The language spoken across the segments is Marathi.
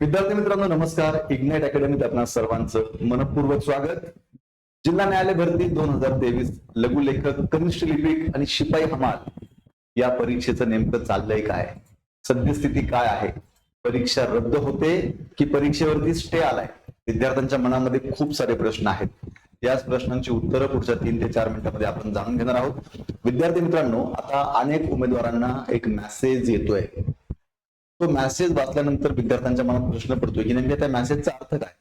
विद्यार्थी मित्रांनो नमस्कार. इग्नाइट अकॅडमीत आपणा सर्वांचं मनपूर्वक स्वागत. जिल्हा न्यायालय भरती दोन हजार तेवीस लघुलेखक कनिष्ठ लिपिक आणि शिपाई हमाल या परीक्षेचं नेमकं चाललंय काय? सद्यस्थिती काय आहे? परीक्षा रद्द होते की परीक्षेवरती स्टे आलाय? विद्यार्थ्यांच्या मनामध्ये खूप सारे प्रश्न आहेत. याच प्रश्नांची उत्तरं पुढच्या तीन ते चार मिनिटांमध्ये आपण जाणून घेणार आहोत. विद्यार्थी मित्रांनो आता अनेक उमेदवारांना एक मेसेज येतोय. तो मेसेज वाचल्यानंतर विद्यार्थ्यांच्या मनात प्रश्न पडतो की नेमक्या त्या मेसेजचा अर्थ काय?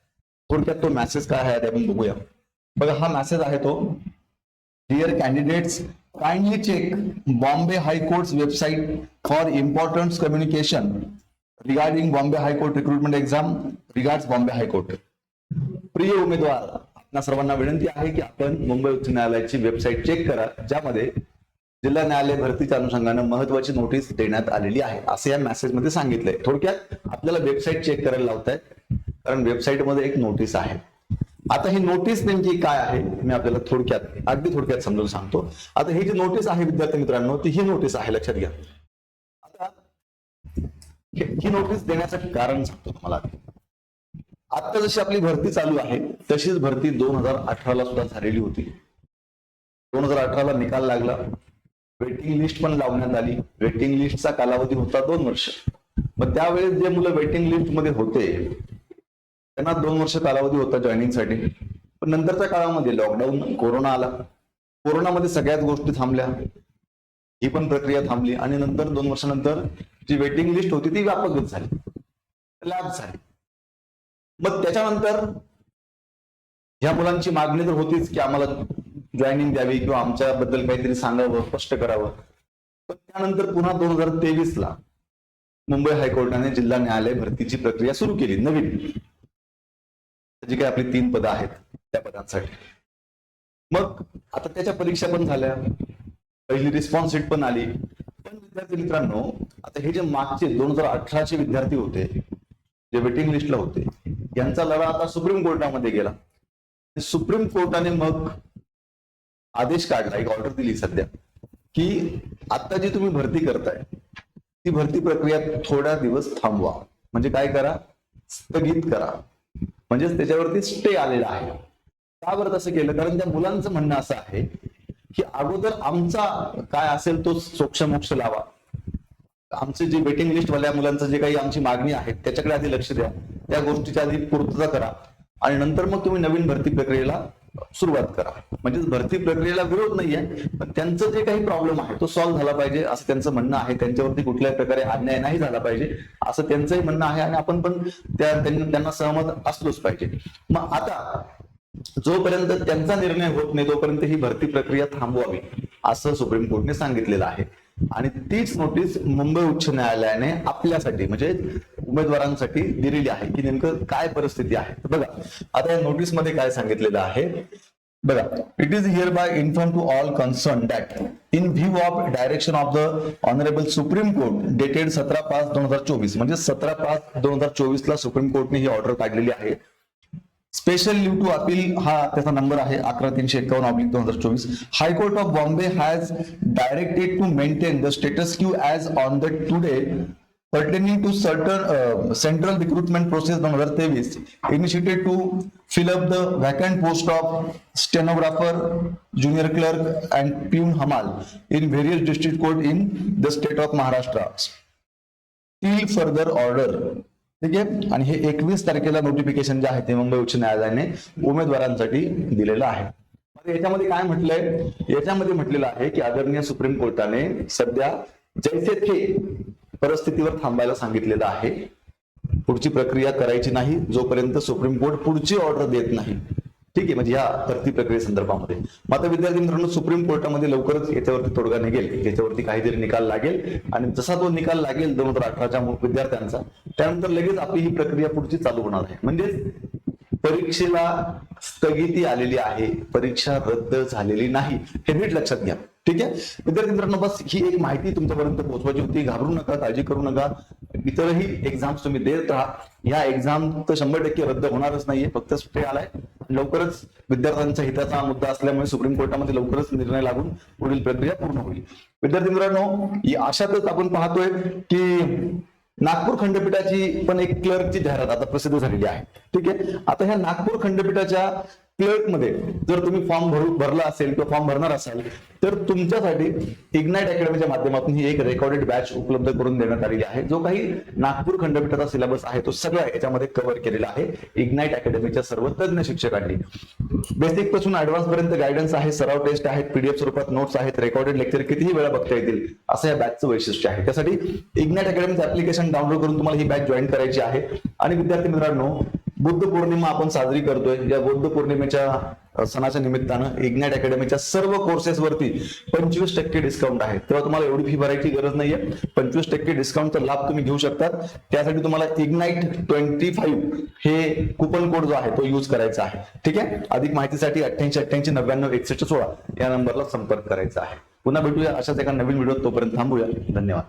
थोडक्यात तो मेसेज काय आहे ते आपण बघूया. बघा हा मेसेज आहे तो dear candidates kindly check Bombay high court website for important communication regarding Bombay high court recruitment exam regards Bombay high court प्रिय उमेदवार आपल्या सर्वांना विनंती आहे की आपण मुंबई उच्च न्यायालयाची वेबसाईट चेक करा ज्यामध्ये जिल्हा न्यायालय भरतीच्या अनुषंगानं महत्वाची नोटीस देण्यात आलेली आहे असं या मेसेजमध्ये सांगितलंय. थोडक्यात आपल्याला वेबसाईट चेक करायला लावतायत कारण वेबसाईटमध्ये एक नोटीस आहे. आता ही नोटीस नेमकी काय आहे मी आपल्याला थोडक्यात अगदी थोडक्यात समजून सांगतो. आता ही जी नोटीस आहे विद्यार्थी मित्रांनो ती ही नोटीस आहे लक्षात घ्या. आता ही नोटीस देण्याचं कारण सांगतो तुम्हाला. आता जशी आपली भरती चालू आहे तशीच भरती दोन हजार अठराला सुद्धा झालेली होती. दोन हजार अठराला निकाल लागला. वेटिंग लिस्ट पण लावण्यात आली. वेटिंग लिस्टचा कालावधी होता दोन वर्ष. मग त्यावेळेस जे मुलं वेटिंग लिस्टमध्ये होते त्यांना दोन वर्ष कालावधी होता जॉईनिंगसाठी. पण नंतरच्या काळामध्ये लॉकडाऊन कोरोना आला. कोरोनामध्ये सगळ्याच गोष्टी थांबल्या. ही पण प्रक्रिया थांबली आणि नंतर दोन वर्षानंतर जी वेटिंग लिस्ट होती ती व्यापकच झाली. लॅब झाली. मग त्याच्यानंतर ह्या मुलांची मागणी तर होतीच की आम्हाला जॉईनिंग द्यावी किंवा आमच्याबद्दल काहीतरी सांगावं स्पष्ट करावं. पण त्यानंतर पुन्हा दोन हजार तेवीस ला मुंबई हायकोर्टाने जिल्हा न्यायालय भरतीची प्रक्रिया सुरू केली नवीन. जी काही आपली तीन पदं आहेत त्या पदांसाठी. मग आता त्याच्या परीक्षा पण झाल्या. पहिली रिस्पॉन्स सीट पण आली. पण विद्यार्थी मित्रांनो आता हे जे मागचे दोन हजार अठराचे विद्यार्थी होते जे वेटिंग लिस्टला होते यांचा लढा आता सुप्रीम कोर्टामध्ये गेला. सुप्रीम कोर्टाने मग आदेश काढला एक ऑर्डर दिली सध्या की आता जी तुम्ही भरती करताय ती भरती प्रक्रिया थोड्या दिवस थांबवा. म्हणजे काय करा? स्थगित करा. म्हणजेच त्याच्यावरती स्टे आलेला आहे. का बरं तसं केलं? कारण त्या मुलांचं म्हणणं असं आहे की अगोदर आमचा काय असेल तो सोक्षमोक्ष लावा. आमचे जे वेटिंग लिस्टवाल्या मुलांचं जे काही आमची मागणी आहे त्याच्याकडे आधी लक्ष द्या. त्या गोष्टीच्या आधी पूर्तता करा. आणि नंतर मग तुम्ही नवीन भरती प्रक्रियेला सुरुवात करा. म्हणजे भरती प्रक्रियेला विरोध नाहीये पण त्यांचं जे काही प्रॉब्लेम आहे तो सॉल्व्ह झाला पाहिजे असं त्यांचं म्हणणं आहे. त्यांच्यावरती कुठल्याही प्रकारे अन्याय नाही झाला पाहिजे असं त्यांचंही म्हणणं आहे आणि आपण पण त्या त्यांना सहमत असलोच पाहिजे. मग आता जोपर्यंत त्यांचा निर्णय होत नाही तोपर्यंत ही भरती प्रक्रिया थांबवावी असं सुप्रीम कोर्टने सांगितलेलं आहे. आणि तीच नोटीस मुंबई उच्च न्यायालयाने आपल्यासाठी म्हणजे उमेदवारांसाठी दिलेली आहे. की नेमकं काय परिस्थिती आहे? बघा आता या नोटीसमध्ये काय सांगितलेलं आहे? बघा it is hereby inform to all concern that in view of direction of the honourable supreme court dated सतरा पाच दोन हजार चोवीस म्हणजे सतरा पाच दोन हजार चोवीस ला सुप्रीम कोर्टने ही ऑर्डर काढलेली आहे. स्पेशल लिव टू अपील हा त्याचा नंबर आहे अकरा तीनशे एकावन्न ऑब्लिक दोन हजार चोवीस. High court of Bombay has directed to maintain the status quo as on the today pertaining to certain central recruitment process दोन हजार तेवीस. Initiated to fill up the vacant post of stenographer junior clerk and peon हमाल in various district court in the state of Maharashtra till further order ठीक आहे? आणि हे एकवीस तारखेला नोटिफिकेशन जे आहे ते मुंबई उच्च न्यायालयाने उमेदवारांसाठी दिलेलं आहे. याच्यामध्ये काय म्हटलंय? याच्यामध्ये म्हटलेलं आहे की आदरणीय सुप्रीम कोर्टाने सध्या जैसे थे परिस्थितीवर थांबायला सांगितलेलं आहे. पुढची प्रक्रिया करायची नाही जोपर्यंत सुप्रीम कोर्ट पुढची ऑर्डर देत नाही. ठीक आहे म्हणजे या भरती प्रक्रियेसंदर्भामध्ये मग आता विद्यार्थी मित्रांनो सुप्रीम कोर्टामध्ये लवकरच याच्यावरती तोडगा निघेल. याच्यावरती काहीतरी निकाल लागेल. आणि जसा तो निकाल लागेल दोन हजार अठराच्या विद्यार्थ्यांचा त्यानंतर लगेच आपली ही प्रक्रिया पुढची चालू होणार आहे. म्हणजे परीक्षेला स्थगिती आलेली आहे परीक्षा रद्द झालेली नाही हे नीट लक्षात घ्या. ठीक आहे? विद्यार्थी मित्रांनो बस ही एक माहिती तुमच्यापर्यंत पोहोचवायची होती. घाबरू नका काळजी करू नका. इतरही एक्झाम्स तुम्ही देत राहा. या एक्झाम तर शंभर टक्के रद्द होणारच नाहीये. फक्त स्टे आलाय. लवकरच विद्यार्थ्यांच्या हिताचा मुद्दा असल्यामुळे सुप्रीम कोर्टामध्ये लवकरच निर्णय लागून पुढील प्रक्रिया पूर्ण होईल. विद्यार्थी मित्रांनो अशातच आपण पाहतोय की नागपूर खंडपीठाची पण एक क्लर्कची जाहिरात आता प्रसिद्ध झालेली आहे. ठीक आहे? आता ह्या नागपूर खंडपीठाच्या क्लर्कमध्ये जर तुम्ही फॉर्म भरू भरला असेल किंवा फॉर्म भरणार असाल तर तुमच्यासाठी इग्नाइट अकॅडमीच्या माध्यमातून ही एक रेकॉर्डेड बॅच उपलब्ध करून देण्यात आलेली आहे. जो काही नागपूर खंडपीठाचा सिलेबस आहे तो सगळा याच्यामध्ये कव्हर केलेला आहे इग्नाइट अकॅडमीच्या सर्व तज्ञ शिक्षकांनी. बेसिकपासून ऍडव्हान्स पर्यंत गायडन्स आहे सराव टेस्ट आहेत पीडीएफ स्वरूपात नोट्स आहेत रेकॉर्डेड लेक्चर कितीही वेळा बघता येतील असं या बॅचचं वैशिष्ट्य आहे. त्यासाठी इग्नाइट अकॅडमीचं ऍप्लिकेशन डाउनलोड करून तुम्हाला ही बॅच जॉईन करायची आहे. आणि विद्यार्थी मित्रांनो बुद्ध पौर्णिमा आपण साजरी करतोय. या बुद्ध पौर्णिमेच्या सणाच्या निमित्तानं इग्नाइट अकॅडमीच्या सर्व कोर्सेसवरती पंचवीस टक्के डिस्काउंट आहे. तेव्हा तुम्हाला एवढी फी भरायची गरज नाहीये. पंचवीस टक्के डिस्काउंटचा लाभ तुम्ही घेऊ शकतात. त्यासाठी तुम्हाला इग्नाइट ट्वेंटी फाईव्ह हे कुपन कोड जो आहे तो यूज करायचा आहे. ठीक आहे? अधिक माहितीसाठी अठ्ठ्याऐंशी अठ्ठ्याऐंशी नव्याण्णव एकसष्ट सोळा या नंबरला संपर्क करायचा आहे. पुन्हा भेटूया अशाच एका नवीन व्हिडिओ तोपर्यंत थांबूया. धन्यवाद.